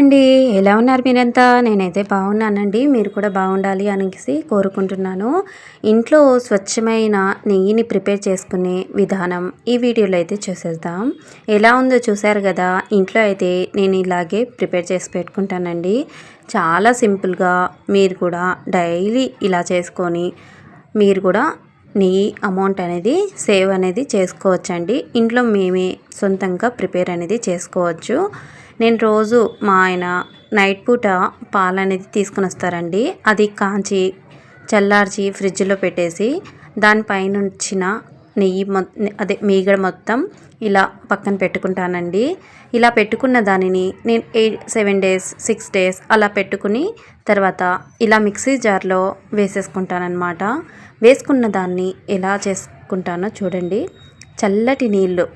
అండి ఎలా ఉన్నారు మీరంతా? నేనైతే బాగున్నానండి. మీరు కూడా బాగుండాలి అనేసి కోరుకుంటున్నాను. ఇంట్లో స్వచ్ఛమైన నెయ్యిని ప్రిపేర్ చేసుకునే విధానం ఈ వీడియోలో అయితే చూసేద్దాం. ఎలా ఉందో చూసారు కదా? ఇంట్లో అయితే నేను ఇలాగే ప్రిపేర్ చేసి పెట్టుకుంటానండి. చాలా సింపుల్గా మీరు కూడా డైలీ ఇలా చేసుకొని మీరు కూడా నెయ్యి అమౌంట్ అనేది సేవ్ అనేది చేసుకోవచ్చండి. ఇంట్లో మేమే సొంతంగా ప్రిపేర్ అనేది చేసుకోవచ్చు. నేను రోజు మా ఆయన నైట్ పూట పాలు అనేది తీసుకుని వస్తారండి. అది కాంచి చల్లార్చి ఫ్రిడ్జ్లో పెట్టేసి దానిపైన వచ్చిన నెయ్యి మొ అదే మీగడ మొత్తం ఇలా పక్కన పెట్టుకుంటానండి. ఇలా పెట్టుకున్న దానిని నేను eight seven days six days అలా పెట్టుకుని తర్వాత ఇలా మిక్సీ జార్లో వేసేసుకుంటానమాట వేసుకున్న దాన్ని ఎలా చేసుకుంటానో చూడండి. చల్లటి నీళ్ళు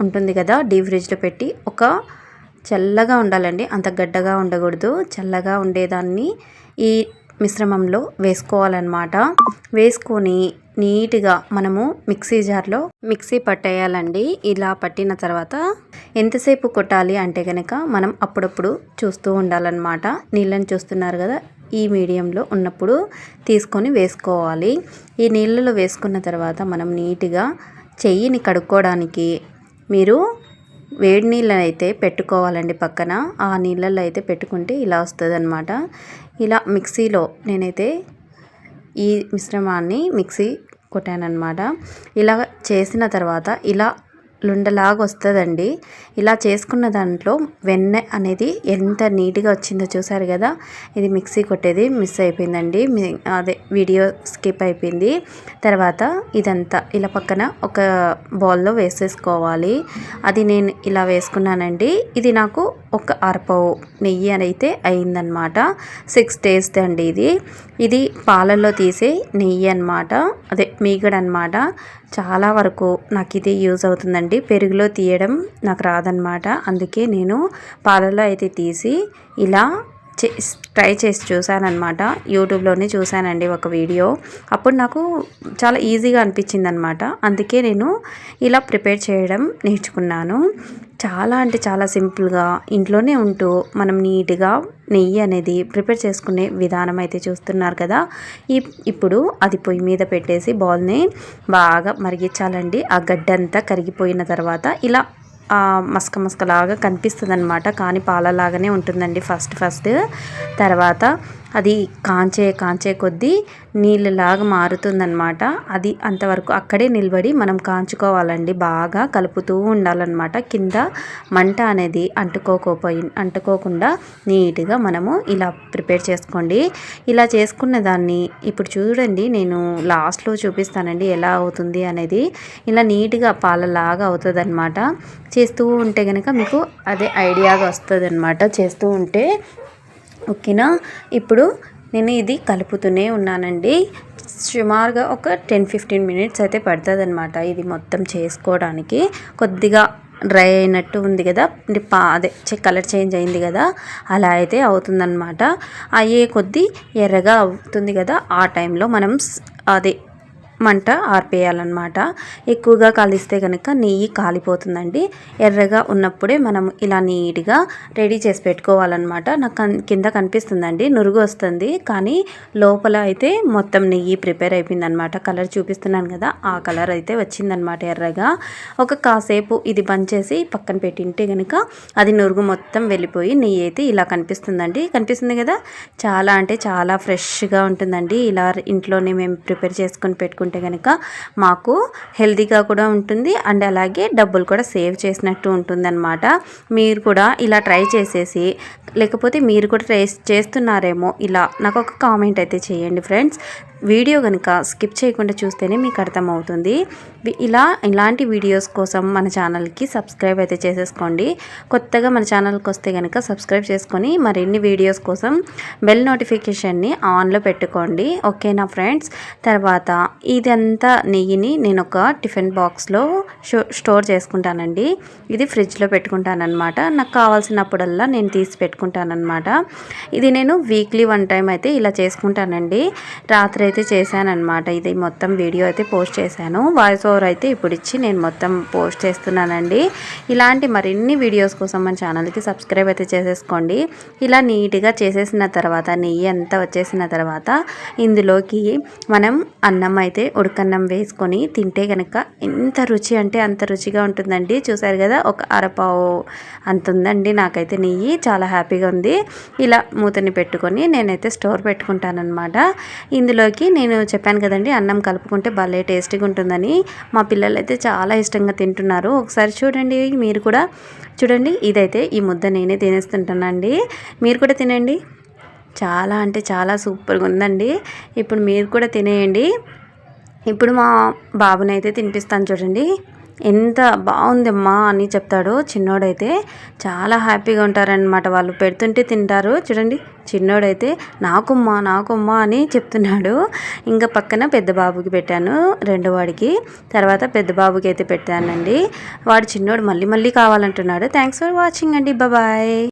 ఉంటుంది కదా డీ ఫ్రిడ్జ్లో పెట్టి ఒక చల్లగా ఉండాలండి. అంత గడ్డగా ఉండకూడదు. చల్లగా ఉండేదాన్ని ఈ మిశ్రమంలో వేసుకోవాలన్నమాట. వేసుకొని నీట్గా మనము మిక్సీ జార్లో మిక్సీ పట్టేయాలండి. ఇలా పట్టిన తర్వాత ఎంతసేపు కొట్టాలి అంటే కనుక మనం అప్పుడప్పుడు చూస్తూ ఉండాలన్నమాట. నీళ్ళని చూస్తున్నారు కదా ఈ మీడియంలో ఉన్నప్పుడు తీసుకొని వేసుకోవాలి. ఈ నీళ్ళలో వేసుకున్న తర్వాత మనం నీట్గా చెయ్యిని కడుక్కోవడానికి మీరు వేడి నీళ్ళని అయితే పెట్టుకోవాలండి పక్కన. ఆ నీళ్ళల్లో అయితే పెట్టుకుంటే ఇలా వస్తుంది అనమాట ఇలా మిక్సీలో నేనైతే ఈ మిశ్రమాన్ని మిక్సీ కొట్టానమాట ఇలా చేసిన తర్వాత ఇలా లుండలాగా వస్తుందండి ఇలా చేసుకున్న దాంట్లో వెన్న అనేది ఎంత నీట్గా వచ్చిందో చూసారు కదా? ఇది మిక్సీ కొట్టేది మిస్ అయిపోయిందండి. అదే వీడియో స్కిప్ అయిపోయింది. తర్వాత ఇదంతా ఇలా పక్కన ఒక బౌల్లో వేసేసుకోవాలి. అది నేను ఇలా వేసుకున్నానండి. ఇది నాకు ఒక అరపవు నెయ్యి అని అయితే అయిందనమాట. సిక్స్ డేస్ అండి ఇది. ఇది పాలల్లో తీసే నెయ్యి అనమాట. అదే మీగడ అనమాట చాలా వరకు నాకు ఇది యూజ్ అవుతుందండి. పెరుగులో తీయడం నాకు రాదనమాట అందుకే నేను పాలలో అయితే తీసి ఇలా ట్రై చేసి చూశానమాట యూట్యూబ్లోనే చూశానండి ఒక వీడియో. అప్పుడు నాకు చాలా ఈజీగా అనిపించింది అనమాట అందుకే నేను ఇలా ప్రిపేర్ చేయడం నేర్చుకున్నాను. చాలా అంటే చాలా సింపుల్గా ఇంట్లోనే ఉంటూ మనం నీట్గా నెయ్యి అనేది ప్రిపేర్ చేసుకునే విధానం అయితే చూస్తున్నారు కదా. ఈ ఇప్పుడు అది పొయ్యి మీద పెట్టేసి బాల్ని బాగా మరిగించాలండి. ఆ గడ్డంతా కరిగిపోయిన తర్వాత ఇలా మస్క మసకలాగా కనిపిస్తుంది అనమాట కానీ పాలలాగానే ఉంటుందండి. First first. తర్వాత అది కాంచే కాంచే కొద్దీ నీళ్ళలాగా మారుతుందనమాట అది అంతవరకు అక్కడే నిలబడి మనం కాంచుకోవాలండి. బాగా కలుపుతూ ఉండాలన్నమాట. కింద మంట అనేది అంటుకోకపోయి అంటుకోకుండా నీట్గా మనము ఇలా ప్రిపేర్ చేసుకోండి. ఇలా చేసుకున్న దాన్ని ఇప్పుడు చూడండి నేను లాస్ట్లో చూపిస్తానండి ఎలా అవుతుంది అనేది. ఇలా నీట్గా పాలలాగా అవుతుంది అనమాట చేస్తూ ఉంటే కనుక మీకు అదే ఐడియాగా వస్తుంది అనమాట చేస్తూ ఉంటే ఓకేనా? ఇప్పుడు నేను ఇది కలుపుతూనే ఉన్నానండి. సుమారుగా ఒక టెన్ ఫిఫ్టీన్ మినిట్స్ అయితే పడుతుంది అనమాట ఇది మొత్తం చేసుకోవడానికి. కొద్దిగా డ్రై అయినట్టు ఉంది కదా? పా అదే కలర్ చేంజ్ అయింది కదా? అలా అయితే అవుతుందన్నమాట. అయ్యే కొద్దీ ఎర్రగా అవుతుంది కదా? ఆ టైంలో మనం అదే మంట ఆర్పేయాలన్నమాట. ఎక్కువగా కాలిస్తే కనుక నెయ్యి కాలిపోతుందండి. ఎర్రగా ఉన్నప్పుడే మనం ఇలా నీట్గా రెడీ చేసి పెట్టుకోవాలన్నమాట. నాకు కింద కనిపిస్తుందండి. నురుగు వస్తుంది. కానీ లోపల అయితే మొత్తం నెయ్యి ప్రిపేర్ అయిపోయిందనమాట కలర్ చూపిస్తున్నాను కదా ఆ కలర్ అయితే వచ్చిందనమాట ఎర్రగా. ఒక కాసేపు ఇది బంద్ చేసి పక్కన పెట్టింటే కనుక అది నురుగు మొత్తం వెళ్ళిపోయి నెయ్యి అయితే ఇలా కనిపిస్తుందండి. కనిపిస్తుంది కదా చాలా అంటే చాలా ఫ్రెష్గా ఉంటుందండి. ఇలా ఇంట్లోనే మేము ప్రిపేర్ చేసుకొని పెట్టుకుంటాం చేసుకుంటే కనుక మాకు హెల్తీగా కూడా ఉంటుంది అండ్ అలాగే డబ్బులు కూడా సేవ్ చేసినట్టు ఉంటుందన్నమాట. మీరు కూడా ఇలా ట్రై చేసేసి లేకపోతే మీరు కూడా ట్రై చేస్తున్నారేమో ఇలా నాకు ఒక కామెంట్ అయితే చేయండి ఫ్రెండ్స్. వీడియో కనుక స్కిప్ చేయకుండా చూస్తేనే మీకు అర్థమవుతుంది. ఇలా ఇలాంటి వీడియోస్ కోసం మన ఛానల్కి సబ్స్క్రైబ్ అయితే చేసేసుకోండి. కొత్తగా మన ఛానల్కి వస్తే కనుక సబ్స్క్రైబ్ చేసుకొని మరిన్ని వీడియోస్ కోసం బెల్ నోటిఫికేషన్ని ఆన్లో పెట్టుకోండి. ఓకేనా ఫ్రెండ్స్? తర్వాత ఈ ఇదంతా నెయ్యిని నేను ఒక టిఫిన్ బాక్స్లో స్టోర్ చేసుకుంటానండి. ఇది ఫ్రిడ్జ్లో పెట్టుకుంటానమాట నాకు కావాల్సినప్పుడల్లా నేను తీసి పెట్టుకుంటానమాట ఇది నేను వీక్లీ వన్ టైం అయితే ఇలా చేసుకుంటానండి. రాత్రి అయితే చేశానమాట ఇది మొత్తం వీడియో అయితే పోస్ట్ చేశాను. వాయిస్ ఓవర్ అయితే ఇప్పుడు ఇచ్చి నేను మొత్తం పోస్ట్ చేస్తున్నానండి. ఇలాంటి మరిన్ని వీడియోస్ కోసం మన ఛానల్కి సబ్స్క్రైబ్ అయితే చేసేసుకోండి. ఇలా నీట్గా చేసేసిన తర్వాత నెయ్యి అంతా వచ్చేసిన తర్వాత ఇందులోకి మనం అన్నం అయితే ఉడకన్నం వేసుకొని తింటే కనుక ఎంత రుచి అంటే అంత రుచిగా ఉంటుందండి. చూసారు కదా ఒక అరపావు అంత ఉందండి. నాకైతే నెయ్యి చాలా హ్యాపీగా ఉంది. ఇలా మూతని పెట్టుకొని నేనైతే స్టోర్ పెట్టుకుంటానమాట ఇందులోకి నేను చెప్పాను కదండి అన్నం కలుపుకుంటే భలే టేస్టీగా ఉంటుందని. మా పిల్లలు అయితే చాలా ఇష్టంగా తింటున్నారు. ఒకసారి చూడండి మీరు కూడా చూడండి. ఇదైతే ఈ ముద్ద నేనే తినేస్తుంటానండి. మీరు కూడా తినండి. చాలా అంటే చాలా సూపర్గా ఉందండి. ఇప్పుడు మీరు కూడా తినేయండి. ఇప్పుడు మా బాబునైతే తినిపిస్తాను చూడండి. ఎంత బాగుందమ్మా అని చెప్తాడు చిన్నోడైతే. చాలా హ్యాపీగా ఉంటారనమాట వాళ్ళు పెడుతుంటే తింటారు. చూడండి చిన్నోడైతే నాకుమ్మా నాకుమ్మా అని చెప్తున్నాడు. ఇంకా పక్కన పెద్ద బాబుకి పెట్టాను రెండో వాడికి. తర్వాత పెద్ద బాబుకి అయితే పెట్టానండి. వాడు చిన్నోడు మళ్ళీ మళ్ళీ కావాలంటున్నాడు. థ్యాంక్స్ ఫర్ వాచింగ్ అండి. బాయ్